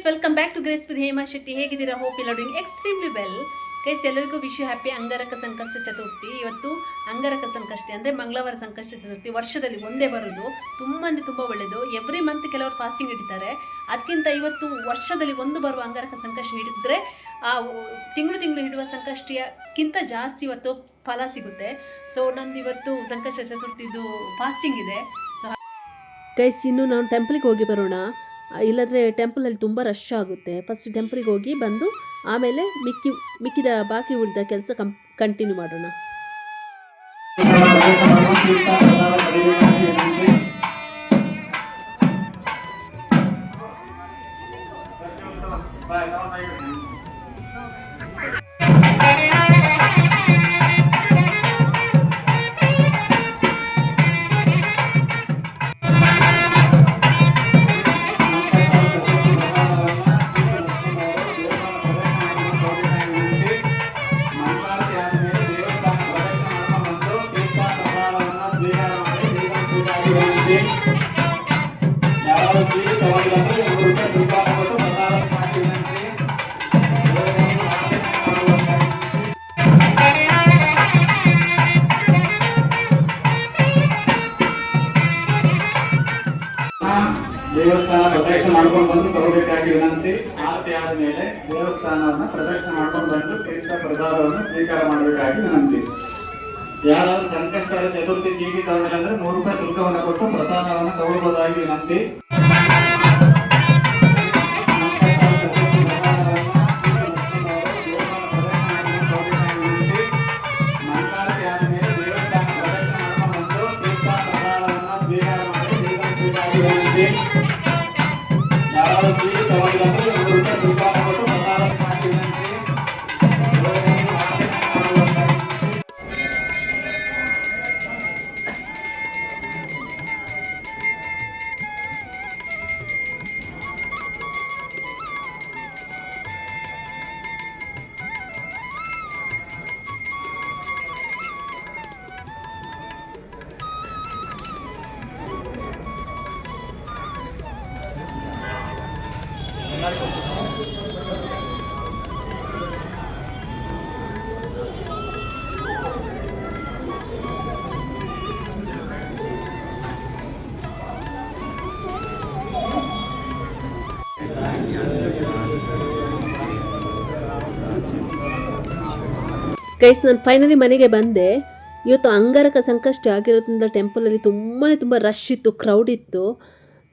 Guys welcome back to grace with Hema Shetty ಹೇಗಿದ್ದೀರಾ? Hope ಇಲ್ಲ doing extremely well guys ಎಲ್ಲರಿಗೂ ವಿಶ್ವ happy angrakha ಸಂಕಷ್ಟ ಚತುರ್ಥಿ. ಇವತ್ತು ಅಂಗರಕ ಸಂಕಷ್ಟಿ ಅಂದರೆ ಮಂಗಳವಾರ ಸಂಕಷ್ಟ ಚತುರ್ಥಿ. ವರ್ಷದಲ್ಲಿ ಒಂದೇ ಬರೋದು. ತುಂಬ ಅಂದರೆ ತುಂಬ ಒಳ್ಳೆಯದು ಎವ್ರಿ ಮಂತ್ ಕೆಲವರು ಫಾಸ್ಟಿಂಗ್ ಹಿಡಿತಾರೆ. ಅದಕ್ಕಿಂತ ಇವತ್ತು ವರ್ಷದಲ್ಲಿ ಒಂದು ಬರುವ ಅಂಗರಕ ಸಂಕಷ್ಟ ಹಿಡಿದ್ರೆ, ಆ ತಿಂಗಳು ತಿಂಗಳು ಹಿಡುವ ಸಂಕಷ್ಟಿಯಕ್ಕಿಂತ ಜಾಸ್ತಿ ಇವತ್ತು ಫಲ ಸಿಗುತ್ತೆ. ಸೊ ನಂದು ಇವತ್ತು ಸಂಕಷ್ಟ ಚತುರ್ಥಿದು ಫಾಸ್ಟಿಂಗ್ ಇದೆ. ಸೊ ಗೈಸ್ ಇನ್ನು ನಾವು ಟೆಂಪಲ್ಗೆ ಹೋಗಿ ಬರೋಣ. ಇಲ್ಲದ್ರೆ ಟೆಂಪಲಲ್ಲಿ ತುಂಬ ರಶ್ ಆಗುತ್ತೆ. ಫಸ್ಟ್ ಟೆಂಪಲ್ಗೆ ಹೋಗಿ ಬಂದು ಆಮೇಲೆ ಮಿಕ್ಕಿ, ಮಿಕ್ಕಿದ ಬಾಕಿ ಉಳಿದ ಕೆಲಸ ಕಂಟಿನ್ಯೂ ಮಾಡೋಣ. ದೇವಸ್ಥಾನ ಪ್ರದಕ್ಷಿಣೆ ಮಾಡ್ಕೊಂಡು ಬಂದು ತಗೋಬೇಕಾಗಿ ವಿನಂತಿ. ಆರತಿ ಆದ್ಮೇಲೆ ದೇವಸ್ಥಾನವನ್ನು ಪ್ರದಕ್ಷಿಣೆ ಮಾಡ್ಕೊಂಡು ಬಂದು ತೀರ್ಥ ಪ್ರಸಾದವನ್ನು ಸ್ವೀಕಾರ ಮಾಡಬೇಕಾಗಿ ವಿನಂತಿ. ಯಾರಾದರೂ ಸಂಕಷ್ಟರ ಚತುರ್ಥಿ ಜೀವಿತ ಅಂದ್ರೆ ಮೂರು ರೂಪಾಯಿ ಶುಲ್ಕವನ್ನು ಕೊಟ್ಟು ಪ್ರಸಾದವನ್ನು ತಗೊಳ್ಬೋದಾಗಿ ವಿನಂತಿ. ಗೈಸ್ ನಾನು ಫೈನಲಿ ಮನೆಗೆ ಬಂದೆ. ಇವತ್ತು ಅಂಗಾರಕ ಸಂಕಷ್ಟ ಆಗಿರೋದ್ರಿಂದ ಟೆಂಪಲಲ್ಲಿ ತುಂಬಾ ತುಂಬ ರಶ್ ಇತ್ತು ಕ್ರೌಡ್ ಇತ್ತು.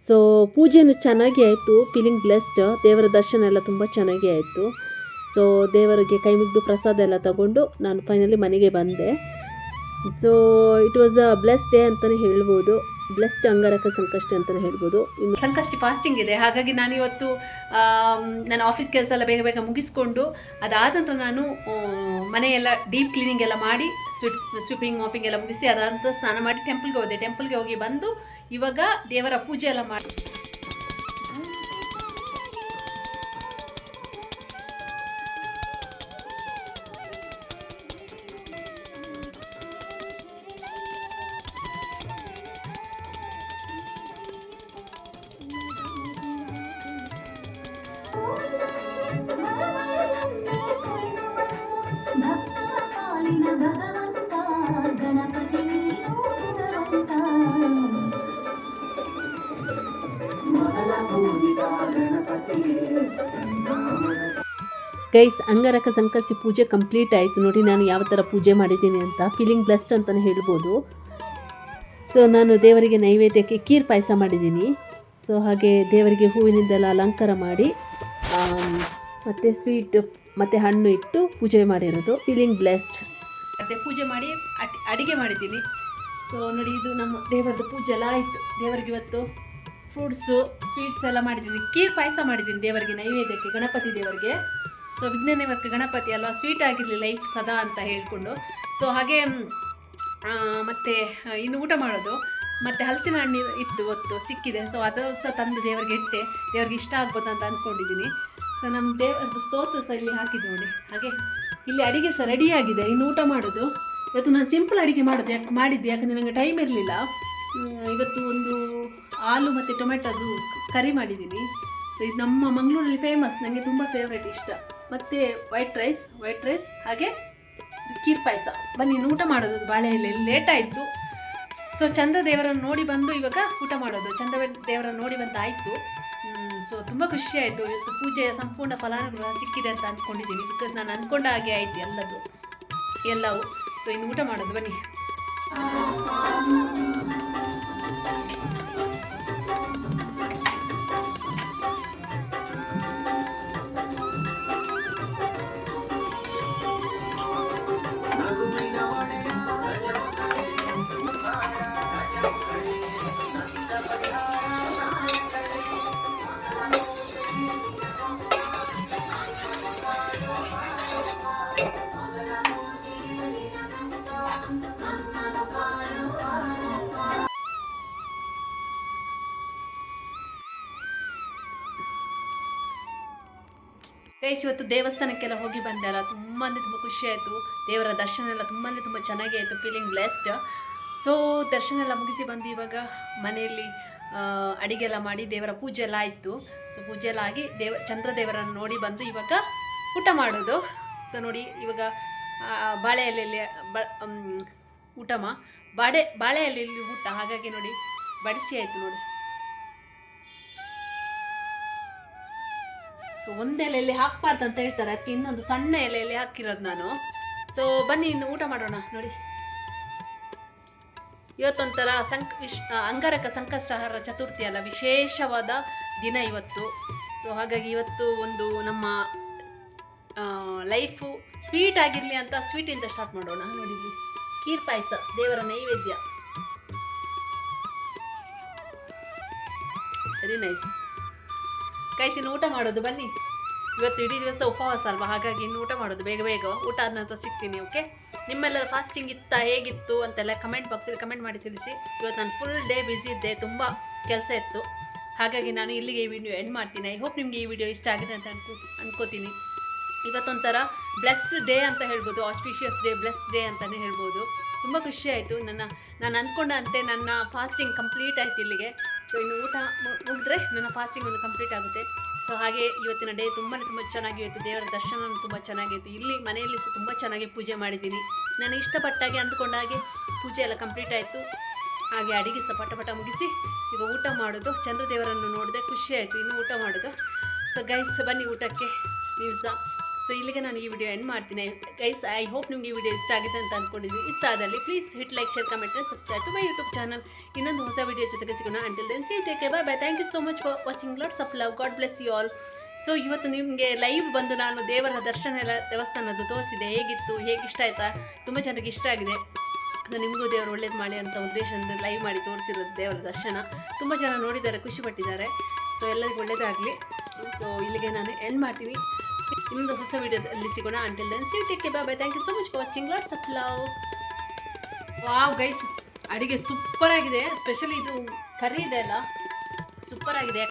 ಸೊ ಪೂಜೆನೂ ಚೆನ್ನಾಗಿ ಆಯಿತು ಫೀಲಿಂಗ್ ಬ್ಲೆಸ್ಡ್ ದೇವರ ದರ್ಶನ ಎಲ್ಲ ತುಂಬ ಚೆನ್ನಾಗಿ ಆಯಿತು. ಸೊ ದೇವರಿಗೆ ಕೈ ಮುಗಿದು ಪ್ರಸಾದ ಎಲ್ಲ ತಗೊಂಡು ನಾನು ಫೈನಲಿ ಮನೆಗೆ ಬಂದೆ. So it was a blessed day ಅಂತಲೇ ಹೇಳ್ಬೋದು. ಬ್ಲೆಸ್ಡ್ ಅಂಗಾರಕ ಸಂಕಷ್ಟಿ ಅಂತಲೇ ಹೇಳ್ಬೋದು. ಸಂಕಷ್ಟಿ ಫಾಸ್ಟಿಂಗ್ ಇದೆ. ಹಾಗಾಗಿ ನಾನು ಇವತ್ತು ನನ್ನ ಆಫೀಸ್ ಕೆಲಸ ಎಲ್ಲ ಬೇಗ ಬೇಗ ಮುಗಿಸ್ಕೊಂಡು, ಅದಾದ ನಂತರ ನಾನು ಮನೆಯೆಲ್ಲ ಡೀಪ್ ಕ್ಲೀನಿಂಗ್ ಎಲ್ಲ ಮಾಡಿ ಸ್ವಿಪ್ ಸ್ವಿಪ್ಪಿಂಗ್ ಮಾಪಿಂಗ್ ಎಲ್ಲ ಮುಗಿಸಿ, ಅದಾದ ಸ್ನಾನ ಮಾಡಿ ಟೆಂಪಲ್ಗೆ ಹೋದೆ. ಟೆಂಪಲ್ಗೆ ಹೋಗಿ ಬಂದು, ಇವಾಗ ದೇವರ ಪೂಜೆ ಎಲ್ಲ ಮಾಡಿ. ಗೈಸ್, ಅಂಗರಕ ಸಂಕಷ್ಟಿ ಪೂಜೆ ಕಂಪ್ಲೀಟ್ ಆಯಿತು. ನೋಡಿ, ನಾನು ಯಾವ ಥರ ಪೂಜೆ ಮಾಡಿದ್ದೀನಿ ಅಂತ ಫೀಲಿಂಗ್ ಬ್ಲೆಸ್ಟ್ ಅಂತಲೇ ಹೇಳ್ಬೋದು. ಸೊ ನಾನು ದೇವರಿಗೆ ನೈವೇದ್ಯಕ್ಕೆ ಕೀರ್ ಪಾಯಸ ಮಾಡಿದ್ದೀನಿ. ಸೊ ಹಾಗೆ ದೇವರಿಗೆ ಹೂವಿನಿಂದೆಲ್ಲ ಅಲಂಕಾರ ಮಾಡಿ ಮತ್ತು ಸ್ವೀಟ್ ಮತ್ತು ಹಣ್ಣು ಇಟ್ಟು ಪೂಜೆ ಮಾಡಿರೋದು. ಫೀಲಿಂಗ್ ಬ್ಲೆಸ್ಡ್ ಮತ್ತು ಪೂಜೆ ಮಾಡಿ ಅಡಿಗೆ ಮಾಡಿದ್ದೀನಿ. ಸೊ ನೋಡಿ, ಇದು ನಮ್ಮ ದೇವರದ್ದು ಪೂಜೆ ಎಲ್ಲ ಆಯಿತು. ದೇವರಿಗೆ ಇವತ್ತು ಫ್ರೂಟ್ಸು ಸ್ವೀಟ್ಸ್ ಎಲ್ಲ ಮಾಡಿದ್ದೀನಿ. ಕೀರ್ ಪಾಯಸ ಮಾಡಿದ್ದೀನಿ ದೇವರಿಗೆ ನೈವೇದ್ಯಕ್ಕೆ, ಗಣಪತಿ ದೇವರಿಗೆ. ಸೊ ವಿಘ್ನನಿವರ್ಕ ಗಣಪತಿ ಅಲ್ವಾ ಸ್ವೀಟ್ ಆಗಿರಲಿ ಲೈಫ್ ಸದಾ ಅಂತ ಹೇಳಿಕೊಂಡು. ಸೊ ಹಾಗೆ ಮತ್ತೆ ಇನ್ನು ಊಟ ಮಾಡೋದು. ಮತ್ತು ಹಲಸಿನ ಹಣ್ಣು ಇತ್ತು ಹೊತ್ತು, ಸಿಕ್ಕಿದೆ. ಸೊ ಅದು ಸಹ ತಂದು ದೇವರಿಗೆ ಇಟ್ಟೆ. ದೇವ್ರಿಗೆ ಇಷ್ಟ ಆಗ್ಬೋದು ಅಂತ ಅಂದ್ಕೊಂಡಿದ್ದೀನಿ. ಸೊ ನಮ್ಮ ದೇವರದ್ದು ಸ್ತೋತ್ರ ಸಹ ಇಲ್ಲಿ ಹಾಕಿದ್ದು ನೋಡಿ. ಹಾಗೆ, ಇಲ್ಲಿ ಅಡಿಗೆ ಸಹ ರೆಡಿಯಾಗಿದೆ ಇನ್ನು ಊಟ ಮಾಡೋದು. ಇವತ್ತು ನಾನು ಸಿಂಪಲ್ ಅಡಿಗೆ ಮಾಡೋದು, ಯಾಕೆ, ಮಾಡಿದ್ದೆ, ಯಾಕಂದರೆ ನನಗೆ ಟೈಮ್ ಇರಲಿಲ್ಲ. ಇವತ್ತು ಒಂದು ಆಲೂ ಮತ್ತು ಟೊಮೆಟೊದು ಕರಿ ಮಾಡಿದ್ದೀನಿ. ಸೊ ಇದು ನಮ್ಮ ಮಂಗಳೂರಲ್ಲಿ ಫೇಮಸ್ ನನಗೆ ತುಂಬ ಫೇವ್ರೇಟ್ ಇಷ್ಟ. ಮತ್ತು ವೈಟ್ ರೈಸ್ ವೈಟ್ ರೈಸ್ ಹಾಗೆ ಕೀರ್ ಪಾಯಸ. ಬನ್ನಿ ಊಟ ಮಾಡೋದು ಬಾಳೆ ಲೇಟ್ ಆಯಿತು. ಸೊ ಚಂದ್ರ ದೇವರನ್ನು ನೋಡಿ ಬಂದು ಇವಾಗ ಊಟ ಮಾಡೋದು. ಚಂದ್ರ ದೇವರನ್ನು ನೋಡಿ ಬಂದು ಆಯಿತು. ಸೊ ತುಂಬ ಖುಷಿ ಆಯಿತು. ಇವತ್ತು ಪೂಜೆಯ ಸಂಪೂರ್ಣ ಫಲಾನುಭವ ಸಿಕ್ಕಿದೆ ಅಂತ ಅಂದ್ಕೊಂಡಿದ್ದೀನಿ ಬಿಕಾಸ್ ನಾನು ಅಂದ್ಕೊಂಡ ಹಾಗೆ ಆಯಿತು ಎಲ್ಲದು, ಎಲ್ಲವೂ. ಸೊ ಇನ್ನು ಊಟ ಮಾಡೋದು, ಬನ್ನಿ. ಗೈಸ್ ಇವತ್ತು ದೇವಸ್ಥಾನಕ್ಕೆಲ್ಲ ಹೋಗಿ ಬಂದೆ ಅಲ್ಲ ತುಂಬ ಅಂದರೆ ತುಂಬ ಖುಷಿ ಆಯಿತು. ದೇವರ ದರ್ಶನ ಎಲ್ಲ ತುಂಬ ಅಂದರೆ ತುಂಬ ಚೆನ್ನಾಗಿ ಆಯಿತು ಫೀಲಿಂಗ್ ಬ್ಲೆಸ್ಡ್ ಸೊ ದರ್ಶನ ಎಲ್ಲ ಮುಗಿಸಿ ಬಂದು ಇವಾಗ ಮನೆಯಲ್ಲಿ ಅಡಿಗೆ ಎಲ್ಲ ಮಾಡಿ ದೇವರ ಪೂಜೆ ಎಲ್ಲ ಆಯಿತು. ಸೊ ಪೂಜೆ ಎಲ್ಲ ಆಗಿ ದೇವ ಚಂದ್ರ ದೇವರನ್ನು ನೋಡಿ ಬಂದು ಇವಾಗ ಊಟ ಮಾಡೋದು. ಸೊ ನೋಡಿ ಇವಾಗ ಬಾಳೆ ಎಲೆಯಲ್ಲಿ ಬ ಊಟಮ ಬಾಳೆ ಬಾಳೆ ಎಲೆಯಲ್ಲಿ ಊಟ, ಹಾಗಾಗಿ ನೋಡಿ, ಬಡಿಸಿ ಆಯಿತು ನೋಡಿ. ಸೊ ಒಂದು ಎಲೆಯಲ್ಲಿ ಹಾಕ್ಬಾರ್ದು ಅಂತ ಹೇಳ್ತಾರೆ. ಅದಕ್ಕೆ ಇನ್ನೊಂದು ಸಣ್ಣ ಎಲೆಯಲ್ಲಿ ಹಾಕಿರೋದು ನಾನು. ಸೊ ಬನ್ನಿ, ಇನ್ನು ಊಟ ಮಾಡೋಣ. ನೋಡಿ. ಇವತ್ತೊಂಥರ ಸಂಕ್ ವಿಶ್ ಅಂಗಾರಕ ಸಂಕಷ್ಟಹರ ಚತುರ್ಥಿ ಅಲ್ಲ, ವಿಶೇಷವಾದ ದಿನ ಇವತ್ತು. ಸೊ ಹಾಗಾಗಿ ಇವತ್ತು ಒಂದು ನಮ್ಮ ಲೈಫು ಸ್ವೀಟ್ ಆಗಿರಲಿ ಅಂತ ಸ್ವೀಟಿಂದ ಸ್ಟಾರ್ಟ್ ಮಾಡೋಣ. ನೋಡಿ ಕೀರ್ ಪಾಯಸ, ದೇವರ ನೈವೇದ್ಯ. ವೆರಿ ನೈಸ್ ಕೈಸಿ ಊಟ ಮಾಡೋದು, ಬನ್ನಿ. ಇವತ್ತು ಇಡೀ ದಿವಸ ಉಪವಾಸ ಅಲ್ವಾ? ಹಾಗಾಗಿ ಇನ್ನು ಊಟ ಮಾಡೋದು ಬೇಗ ಬೇಗ. ಊಟ ಆದ ನಂತರ ಸಿಗ್ತೀನಿ ಓಕೆ ನಿಮ್ಮೆಲ್ಲರ ಫಾಸ್ಟಿಂಗ್ ಇತ್ತ, ಹೇಗಿತ್ತು ಅಂತೆಲ್ಲ ಕಮೆಂಟ್ ಬಾಕ್ಸಲ್ಲಿ ಕಮೆಂಟ್ ಮಾಡಿ ತಿಳಿಸಿ. ಇವತ್ತು ನಾನು ಫುಲ್ ಡೇ ಬ್ಯುಸಿ ಇದ್ದೆ, ತುಂಬ ಕೆಲಸ ಇತ್ತು. ಹಾಗಾಗಿ ನಾನು ಇಲ್ಲಿಗೆ ಈ ವಿಡಿಯೋ ಎಂಡ್ ಮಾಡ್ತೀನಿ. ಐ ಹೋಪ್ ನಿಮಗೆ ಈ ವಿಡಿಯೋ ಇಷ್ಟ ಆಗಿದೆ ಅಂತ ಅನ್ಕೋ, ಅನ್ಕೋತೀನಿ. ಇವತ್ತೊಂಥರ ಬ್ಲೆಸ್ಡ್ ಡೇ ಅಂತ ಹೇಳ್ಬೋದು ಆಸ್ಪಿಷಿಯಸ್ ಡೇ ಬ್ಲೆಸ್ಡ್ ಡೇ ಅಂತಲೇ ಹೇಳ್ಬೋದು. ತುಂಬ ಖುಷಿ ಆಯಿತು. ನನ್ನ, ನಾನು ಅಂದ್ಕೊಂಡಂತೆ ನನ್ನ ಫಾಸ್ಟಿಂಗ್ ಕಂಪ್ಲೀಟ್ ಆಯಿತು ಇಲ್ಲಿಗೆ. ಸೊ ಇನ್ನು ಊಟ ಮುಗಿದ್ರೆ ನನ್ನ ಫಾಸ್ಟಿಂಗ್ ಒಂದು ಕಂಪ್ಲೀಟ್ ಆಗುತ್ತೆ. ಸೊ ಹಾಗೆ ಇವತ್ತಿನ ಡೇ ತುಂಬಾ ತುಂಬ ಚೆನ್ನಾಗಿ ಹೋಯಿತು. ದೇವರ ದರ್ಶನ ತುಂಬ ಚೆನ್ನಾಗಿತ್ತು. ಇಲ್ಲಿ ಮನೆಯಲ್ಲಿ ಸಹ ತುಂಬ ಚೆನ್ನಾಗಿ ಪೂಜೆ ಮಾಡಿದ್ದೀನಿ. ನಾನು ಇಷ್ಟಪಟ್ಟಾಗೆ ಅಂದ್ಕೊಂಡ ಹಾಗೆ ಪೂಜೆ ಎಲ್ಲ ಕಂಪ್ಲೀಟ್ ಆಯಿತು. ಹಾಗೆ ಅಡಿಗೆ ಸಹ ಪಟ ಪಟ ಮುಗಿಸಿ ಈಗ ಊಟ ಮಾಡೋದು. ಚಂದ್ರದೇವರನ್ನು ನೋಡಿದೆ. ಖುಷಿ ಆಯಿತು. ಇನ್ನು ಊಟ ಮಾಡೋದು? ಸೊ ಗೈಸ್ ಬನ್ನಿ ಊಟಕ್ಕೆ. ನೀವು ಸಹ ಸೊ ಇಲ್ಲಿಗೆ ನಾನು ಈ ವಿಡಿಯೋ ಎಂಡ್ ಮಾಡ್ತೀನಿ. ಗೈಸ್ ಐ ಹೋಪ್ ನಿಮಗೆ ಈ ವಿಡಿಯೋ ಇಷ್ಟ ಆಗಿದೆ ಅಂತ ಅಂದ್ಕೊಂಡಿದ್ವಿ ಇಷ್ಟ ಆದಲ್ಲಿ please hit like share comment subscribe to my YouTube channel ಇನ್ನೊಂದು ಹೊಸ ವಿಡಿಯೋ ಜೊತೆಗೆ ಸಿಗೋಣ. Until then see take bye bye thank you so much for watching lots of love God bless you all so ಇವತ್ತು ನಿಮಗೆ live ಬಂದು ನಾನು ದೇವರ ದರ್ಶನ ಎಲ್ಲ ದೇವಸ್ಥಾನದ್ದು ತೋರಿಸಿದೆ. ಹೇಗಿತ್ತು? ಹೇಗೆ ಇಷ್ಟ ಆಯಿತಾ? ತುಂಬ ಜನಕ್ಕೆ ಇಷ್ಟ ಆಗಿದೆ. ಅದು ನಿಮಗೂ ದೇವರು ಒಳ್ಳೇದು ಮಾಡಿ ಅಂತ ಉದ್ದೇಶದಿಂದ ಲೈವ್ ಮಾಡಿ ತೋರಿಸಿರೋದು ದೇವರ ದರ್ಶನ. ತುಂಬ ಜನ ನೋಡಿದ್ದಾರೆ ಖುಷಿಪಟ್ಟಿದ್ದಾರೆ ಸೊ ಎಲ್ಲರಿಗೂ ಒಳ್ಳೇದಾಗಲಿ. ಸೊ ಇಲ್ಲಿಗೆ ನಾನು ಎಂಡ್ ಮಾಡ್ತೀನಿ. ಇನ್ನೊಂದು ಹೊಸ ವಿಡಿಯೋದಲ್ಲಿ ಸಿಗೋಣ. Until then see take bye bye thank you so much for watching lots of love wow guys ಅಡುಗೆ ಸೂಪರ್ ಆಗಿದೆ. ಸ್ಪೆಷಲಿ ಇದು ಕರಿ ಇದೆ ಅಲ್ಲ. ಸೂಪರ್ ಆಗಿದೆ.